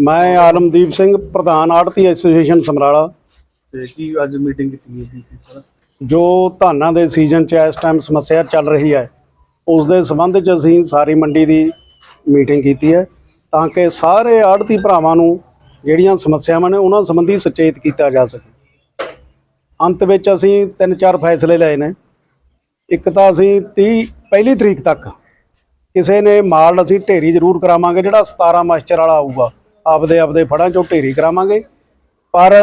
ਮੈਂ ਆਲਮਦੀਪ ਸਿੰਘ ਪ੍ਰਧਾਨ ਆੜਤੀ ਐਸੋਸੀਏਸ਼ਨ ਸਮਰਾਲਾ। ਤੇ ਕੀ ਅੱਜ ਮੀਟਿੰਗ ਕੀਤੀ ਗਈ ਸੀ ਸਰ? ਜੋ ਧਾਨਾਂ ਦੇ ਸੀਜ਼ਨ 'ਚ ਇਸ ਟਾਈਮ ਸਮੱਸਿਆ ਚੱਲ ਰਹੀ ਹੈ ਉਸ ਦੇ ਸੰਬੰਧ 'ਚ ਅਸੀਂ ਸਾਰੀ ਮੰਡੀ ਦੀ ਮੀਟਿੰਗ ਕੀਤੀ ਹੈ ਤਾਂ ਕਿ ਸਾਰੇ ਆੜਤੀ ਭਰਾਵਾਂ ਨੂੰ ਜਿਹੜੀਆਂ ਸਮੱਸਿਆਵਾਂ ਨੇ ਉਹਨਾਂ ਸੰਬੰਧੀ ਸੁਚੇਤ ਕੀਤਾ ਜਾ ਸਕੇ। ਅੰਤ ਵਿੱਚ ਅਸੀਂ ਤਿੰਨ ਚਾਰ ਫੈਸਲੇ ਲਏ ਨੇ। ਇੱਕ ਤਾਂ ਅਸੀਂ 30 ਪਹਿਲੀ ਤਰੀਕ ਤੱਕ ਕਿਸੇ ਨੇ ਮਾਲ ਅਸੀਂ ਢੇਰੀ ਜ਼ਰੂਰ ਕਰਾਵਾਂਗੇ, ਜਿਹੜਾ 17 ਮਾਸਟਰ ਵਾਲਾ ਆਊਗਾ। ਆਪਦੇ ਆਪਦੇ ਫੜਾਂ 'ਚੋਂ ਢੇਰੀ ਕਰਾਵਾਂਗੇ। ਪਰ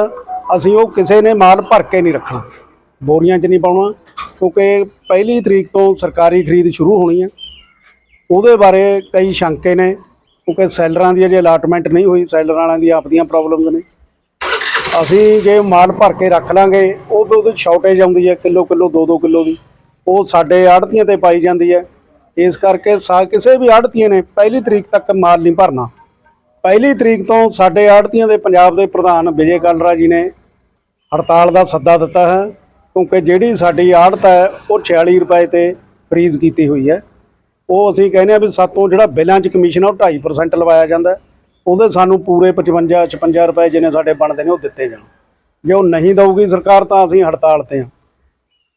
ਅਸੀਂ ਉਹ ਕਿਸੇ ਨੇ ਮਾਲ ਭਰ ਕੇ ਨਹੀਂ ਰੱਖਣਾ। ਬੋਰੀਆਂ 'ਚ ਨਹੀਂ ਪਾਉਣਾ, ਕਿਉਂਕਿ ਪਹਿਲੀ ਤਰੀਕ ਤੋਂ ਸਰਕਾਰੀ ਖਰੀਦ ਸ਼ੁਰੂ ਹੋਣੀ ਹੈ। ਉਹਦੇ ਬਾਰੇ ਕਈ ਸ਼ੰਕੇ ਨੇ, ਕਿਉਂਕਿ ਸੈਲਰਾਂ ਦੀ ਅਜੇ ਅਲਾਟਮੈਂਟ ਨਹੀਂ ਹੋਈ, ਸੈਲਰਾਂ ਵਾਲਿਆਂ ਦੀ ਆਪਦੀਆਂ ਪ੍ਰੋਬਲਮਸ ਨੇ। ਅਸੀਂ ਜੇ ਮਾਲ ਭਰ ਕੇ ਰੱਖ ਲਾਂਗੇ, ਉਹ ਉਹਦੀ ਸ਼ਾਰਟੇਜ ਆਉਂਦੀ ਹੈ ਕਿਲੋ ਕਿਲੋ 2-2 ਕਿਲੋ ਦੀ। ਉਹ ਸਾਡੇ ਆੜਤੀਆਂ ਤੇ ਪਾਈ ਜਾਂਦੀ ਹੈ। ਇਸ ਕਰਕੇ ਸਾ ਕਿਸੇ ਵੀ ਆੜਤੀਏ ਨੇ ਪਹਿਲੀ ਤਰੀਕ ਤੱਕ ਮਾਲ ਨਹੀਂ ਭਰਨਾ। ਪਹਿਲੀ ਤਰੀਕ ਤੋਂ ਸਾਡੇ ਆੜਤੀਆਂ ਦੇ ਪੰਜਾਬ ਦੇ ਪ੍ਰਧਾਨ ਵਿਜੇ ਕਾਲਰਾ ਜੀ ਨੇ ਹੜਤਾਲ ਦਾ ਸੱਦਾ ਦਿੱਤਾ ਹੈ, ਕਿਉਂਕਿ ਜਿਹੜੀ ਸਾਡੀ ਆੜਤ ਹੈ, ਉਹ 46 ਰੁਪਏ ਤੇ ਫਰੀਜ਼ ਕੀਤੀ ਹੋਈ ਹੈ। ਉਹ ਅਸੀਂ ਕਹਿੰਦੇ ਆ ਵੀ ਸਾਤੋਂ ਜਿਹੜਾ ਬਿੱਲਾਂ 'ਚ ਕਮਿਸ਼ਨ ਆ, ਉਹ 2.5% ਲਵਾਇਆ ਜਾਂਦਾ ਉਹਦੇ ਸਾਨੂੰ ਪੂਰੇ 55 56 ਰੁਪਏ ਜਿਹਨੇ ਸਾਡੇ ਬਣਦੇ ਨੇ, ਉਹ ਦਿੱਤੇ ਜਾਣ। ਜੇ ਉਹ ਨਹੀਂ ਦਊਗੀ ਸਰਕਾਰ ਤਾਂ ਅਸੀਂ ਹੜਤਾਲ ਤੇ ਹਾਂ।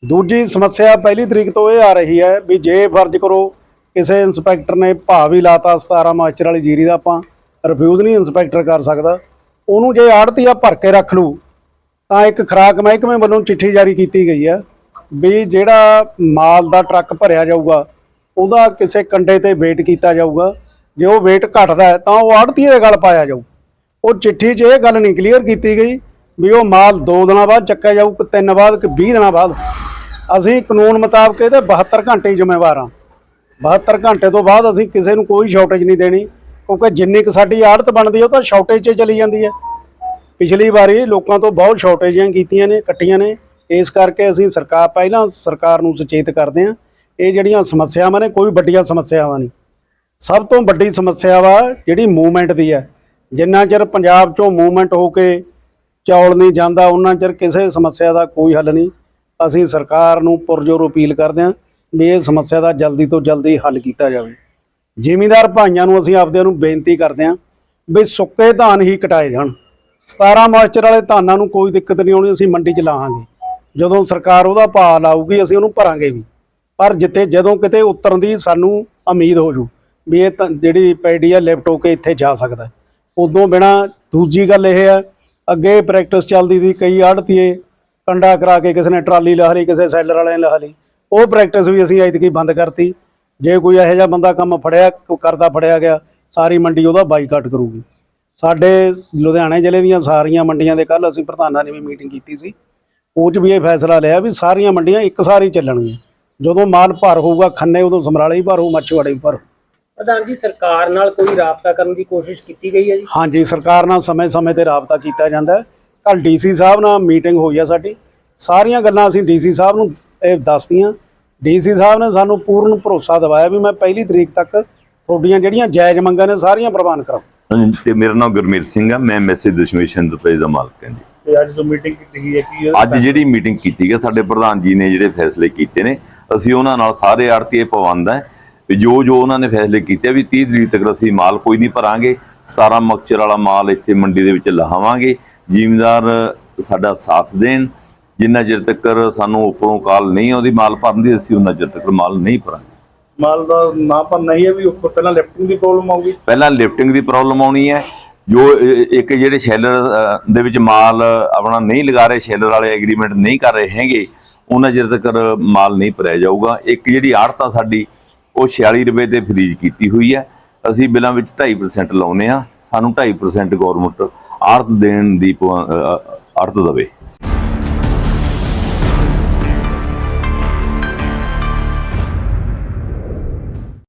ਦੂਜੀ ਸਮੱਸਿਆ ਪਹਿਲੀ ਤਰੀਕ ਤੋਂ ਇਹ ਆ ਰਹੀ ਹੈ ਵੀ ਜੇ ਫਰਜ਼ ਕਰੋ ਕਿਸੇ ਇੰਸਪੈਕਟਰ ਨੇ ਭਾਅ ਵੀ ਲਾਤਾ 17 ਮਾਚਰ ਵਾਲੀ ਜੀਰੀ ਦਾ, ਆਪਾਂ ਰਿਫਿਊਜ਼ ਨਹੀਂ ਇੰਸਪੈਕਟਰ ਕਰ ਸਕਦਾ। ਉਹਨੂੰ ਜੇ ਆੜਤੀਆ ਭਰ ਕੇ ਰੱਖ ਲੂ ਤਾਂ ਇੱਕ ਖਰਾਕ ਮਹਿਕਮੇ ਵੱਲੋਂ ਚਿੱਠੀ ਜਾਰੀ ਕੀਤੀ ਗਈ ਹੈ ਵੀ ਜਿਹੜਾ ਮਾਲ ਦਾ ਟਰੱਕ ਭਰਿਆ ਜਾਊਗਾ, ਉਹਦਾ ਕਿਸੇ ਕੰਡੇ ਤੇ ਵੇਟ ਕੀਤਾ ਜਾਊਗਾ। ਜੇ ਉਹ ਵੇਟ ਘਟਦਾ ਤਾਂ ਉਹ ਆੜਤੀਏ ਦੇ ਗੱਲ ਪਾਇਆ ਜਾਊ। ਉਹ ਚਿੱਠੀ 'ਚ ਇਹ ਗੱਲ ਨਹੀਂ ਕਲੀਅਰ ਕੀਤੀ ਗਈ ਵੀ ਉਹ ਮਾਲ 2 ਦਿਨਾਂ ਬਾਅਦ ਚੱਕਿਆ ਜਾਊ ਕਿ 3 ਬਾਅਦ ਕਿ 20 ਦਿਨਾਂ ਬਾਅਦ? ਅਸੀਂ ਕਾਨੂੰਨ ਮੁਤਾਬਕ ਇਹਦੇ 72 ਘੰਟੇ ਹੀ ਜ਼ਿੰਮੇਵਾਰ ਹਾਂ। 72 ਘੰਟੇ ਤੋਂ ਬਾਅਦ ਅਸੀਂ ਕਿਸੇ ਨੂੰ ਕੋਈ ਸ਼ਾਰਟੇਜ ਨਹੀਂ ਦੇਣੀ, ਕਿਉਂਕਿ ਜਿੰਨੀ ਕੁ ਸਾਡੀ ਆੜਤ ਬਣਦੀ ਉਹ ਤਾਂ ਸ਼ਾਰਟੇਜ 'ਚ ਚਲੀ ਜਾਂਦੀ ਹੈ। ਪਿਛਲੀ ਵਾਰੀ ਲੋਕਾਂ ਤੋਂ ਬਹੁਤ ਸ਼ਾਰਟੇਜਾਂ ਕੀਤੀਆਂ ਨੇ, ਕੱਟੀਆਂ ਨੇ। ਇਸ ਕਰਕੇ ਅਸੀਂ ਸਰਕਾਰ, ਪਹਿਲਾਂ ਸਰਕਾਰ ਨੂੰ ਸੁਚੇਤ ਕਰਦੇ ਹਾਂ। ਇਹ ਜਿਹੜੀਆਂ ਸਮੱਸਿਆਵਾਂ ਨੇ, ਕੋਈ ਵੱਡੀਆਂ ਸਮੱਸਿਆਵਾਂ ਨਹੀਂ। ਸਭ ਤੋਂ ਵੱਡੀ ਸਮੱਸਿਆ ਵਾ ਜਿਹੜੀ ਮੂਵਮੈਂਟ ਦੀ ਹੈ, ਜਿੰਨਾ ਚਿਰ ਪੰਜਾਬ 'ਚੋਂ ਮੂਵਮੈਂਟ ਹੋ ਕੇ ਚੌਲ ਨਹੀਂ ਜਾਂਦਾ, ਉਹਨਾਂ ਚਿਰ ਕਿਸੇ ਸਮੱਸਿਆ ਦਾ ਕੋਈ ਹੱਲ ਨਹੀਂ। ਅਸੀਂ ਸਰਕਾਰ ਨੂੰ ਪੁਰਜੋਰ ਅਪੀਲ ਕਰਦੇ ਹਾਂ ਵੀ ਇਹ ਸਮੱਸਿਆ ਦਾ ਜਲਦੀ ਤੋਂ ਜਲਦੀ ਹੱਲ ਕੀਤਾ ਜਾਵੇ। ਜ਼ਿਮੀਂਦਾਰ ਭਾਈਆਂ ਨੂੰ ਅਸੀਂ ਆਪਦਿਆਂ ਨੂੰ ਬੇਨਤੀ ਕਰਦੇ ਹਾਂ ਵੀ ਸੁੱਕੇ ਧਾਨ ਹੀ ਕਟਾਏ ਜਾਣ। 17 ਮਾਸਟਰ ਵਾਲੇ ਧਾਨਾਂ ਨੂੰ ਕੋਈ ਦਿੱਕਤ ਨਹੀਂ ਆਉਣੀ, ਅਸੀਂ ਮੰਡੀ 'ਚ ਲਾਹਾਂਗੇ। ਜਦੋਂ ਸਰਕਾਰ ਉਹਦਾ ਭਾਅ ਲਾਊਗੀ, ਅਸੀਂ ਉਹਨੂੰ ਭਰਾਂਗੇ ਵੀ। ਪਰ ਜਿੱਥੇ ਜਦੋਂ ਕਿਤੇ ਉਤਰਨ ਦੀ ਸਾਨੂੰ ਉਮੀਦ ਹੋ ਜੂ ਵੀ ਇਹ ਤਾਂ ਜਿਹੜੀ ਪੈਡੀ ਆ ਲਿਫਟ ਹੋ ਕੇ ਇੱਥੇ ਜਾ ਸਕਦਾ। ਉਦੋਂ ਬਿਨਾ ਦੂਜੀ ਗੱਲ ਇਹ ਹੈ, ਅੱਗੇ ਪ੍ਰੈਕਟਿਸ ਚੱਲਦੀ ਸੀ, ਕਈ ਆੜਤੀਏ ਕੰਡਾ ਕਰਾ ਕੇ ਕਿਸੇ ਨੇ ਟਰਾਲੀ ਲਾ ਲਈ ਕਿਸੇ ਸੈਲਰ ਵਾਲੇ ਨੇ ਲਾ ਲਈ। ਉਹ ਪ੍ਰੈਕਟਿਸ ਵੀ ਅਸੀਂ ਐਤਕੀ ਬੰਦ ਕਰਤੀ। ਜੇ ਕੋਈ ਇਹੋ ਜਿਹਾ ਬੰਦਾ ਕੰਮ ਫੜਿਆ ਕਰਦਾ ਫੜਿਆ ਗਿਆ ਸਾਰੀ ਮੰਡੀ ਉਹਦਾ ਬਾਈਕਾਟ ਕਰੂਗੀ। ਸਾਡੇ ਲੁਧਿਆਣੇ ਜ਼ਿਲ੍ਹੇ ਦੀਆਂ ਸਾਰੀਆਂ ਮੰਡੀਆਂ ਦੇ ਕੱਲ ਅਸੀਂ ਪ੍ਰਧਾਨਾਂ ਨੇ ਵੀ ਮੀਟਿੰਗ ਕੀਤੀ ਸੀ। ਉਹ 'ਚ ਵੀ ਇਹ ਫੈਸਲਾ ਲਿਆ ਵੀ ਸਾਰੀਆਂ ਮੰਡੀਆਂ ਇੱਕ ਸਾਰੀ ਚੱਲਣਗੀਆਂ। ਜਦੋਂ ਮਾਲ ਭਰ ਹੋਊਗਾ ਖੰਨੇ ਉਦੋਂ ਸਮਰਾਲੇ ਹੀ ਭਰ ਹੋਊ ਮੱਛਵਾੜੇ ਵੀ ਭਰ ਹੋਊ। ਪ੍ਰਧਾਨ ਜੀ ਸਰਕਾਰ ਨਾਲ ਕੋਈ ਰਾਬਤਾ ਕਰਨ ਦੀ ਕੋਸ਼ਿਸ਼ ਕੀਤੀ ਗਈ ਹੈ ਜੀ? ਹਾਂਜੀ ਸਰਕਾਰ ਨਾਲ ਸਮੇਂ-ਸਮੇਂ ਤੇ ਰਾਬਤਾ ਕੀਤਾ ਜਾਂਦਾ ਹੈ। ਕੱਲ ਡੀਸੀ ਸਾਹਿਬ ਨਾਲ ਮੀਟਿੰਗ ਹੋਈ ਆ ਸਾਡੀ। ਸਾਰੀਆਂ ਗੱਲਾਂ ਅਸੀਂ ਡੀਸੀ ਸਾਹਿਬ ਨੂੰ ਇਹ ਦੱਸਤੀਆਂ। ਡੀਸੀ ਸਾਹਿਬ ਨੇ ਸਾਨੂੰ ਪੂਰਨ ਭਰੋਸਾ ਦਿਵਾਇਆ ਵੀ ਮੈਂ ਪਹਿਲੀ ਤਰੀਕ ਤੱਕ ਤੁਹਾਡੀਆਂ ਜਿਹੜੀਆਂ ਜਾਇਜ਼ ਮੰਗਾਂ ਨੇ ਸਾਰੀਆਂ ਪ੍ਰਵਾਨ ਕਰਾਂ ਹਾਂਜੀ, ਤੇ ਮੇਰਾ ਨਾਮ ਗੁਰਮੀਤ ਸਿੰਘ ਆ। ਮੈਂ ਮੈਸੇਜ ਦਸ਼ਮੇਸ਼ ਰੁਪਏ ਦਾ ਮਾਲਕ ਹਾਂ ਜੀ। ਤੇ ਅੱਜ ਜੋ ਮੀਟਿੰਗ ਕੀਤੀ ਗਈ ਹੈ ਕੀ ਅੱਜ ਜਿਹੜੀ ਮੀਟਿੰਗ ਕੀਤੀ ਗਈ ਸਾਡੇ ਪ੍ਰਧਾਨ ਜੀ ਨੇ ਜਿਹੜੇ ਫੈਸਲੇ ਕੀਤੇ ਨੇ ਅਸੀਂ ਉਹਨਾਂ ਨਾਲ ਸਾਰੇ ਆੜਤੀਏ ਪਾਬੰਦ ਹੈ ਵੀ ਜੋ ਜੋ ਉਹਨਾਂ ਨੇ ਫੈਸਲੇ ਕੀਤੇ ਆ ਵੀ 30 ਤਰੀਕ ਤੱਕ ਅਸੀਂ ਮਾਲ ਕੋਈ ਨਹੀਂ ਭਰਾਂਗੇ 17 ਮਕਚਰ ਵਾਲਾ ਮਾਲ ਇੱਥੇ ਮੰਡੀ ਦੇ ਵਿੱਚ ਲਹਾਵਾਂਗੇ ਜ਼ਿਮੀਂਦਾਰ ਸਾਡਾ ਸਾਥ ਦੇਣ। ਜਿੰਨਾ ਚਿਰ ਤੱਕ ਸਾਨੂੰ ਉੱਪਰੋਂ ਕਾਲ ਨਹੀਂ ਆਉਂਦੀ ਮਾਲ ਭਰਨ ਦੀ ਅਸੀਂ ਉਹਨਾਂ ਚਿਰ ਤੱਕ ਮਾਲ ਨਹੀਂ ਭਰਾਂਗੇ। ਮਾਲ ਦਾ ਨਾ ਪਰ ਨਹੀਂ ਹੈ ਵੀ ਉੱਪਰ ਪਹਿਲਾਂ ਲਿਫਟਿੰਗ ਦੀ ਪ੍ਰੋਬਲਮ ਆਊਗੀ। ਪਹਿਲਾਂ ਲਿਫਟਿੰਗ ਦੀ ਪ੍ਰੋਬਲਮ ਆਉਣੀ ਹੈ। ਜੋ ਇੱਕ ਜਿਹੜੇ ਸ਼ੈਲਰ ਦੇ ਵਿੱਚ ਮਾਲ ਆਪਣਾ ਨਹੀਂ ਲਗਾ ਰਹੇ ਸ਼ੈਲਰ ਵਾਲੇ ਐਗਰੀਮੈਂਟ ਨਹੀਂ ਕਰ ਰਹੇ ਹੈਗੇ ਉਹਨਾਂ ਚਿਰ ਤੱਕ ਮਾਲ ਨਹੀਂ ਭਰਿਆ ਜਾਊਗਾ। ਇੱਕ ਜਿਹੜੀ ਆੜਤ ਆ ਸਾਡੀ ਉਹ 46 ਰੁਪਏ ਤੇ ਫਰੀਜ਼ ਕੀਤੀ ਹੋਈ ਹੈ। ਅਸੀਂ ਬਿੱਲਾਂ ਵਿੱਚ 2.5% ਲਾਉਨੇ ਆ ਸਾਨੂੰ 2.5% ਗਵਰਨਮੈਂਟ ਆੜਤ ਦੇਣ ਦੀ ਆੜਤ ਦਵੇ।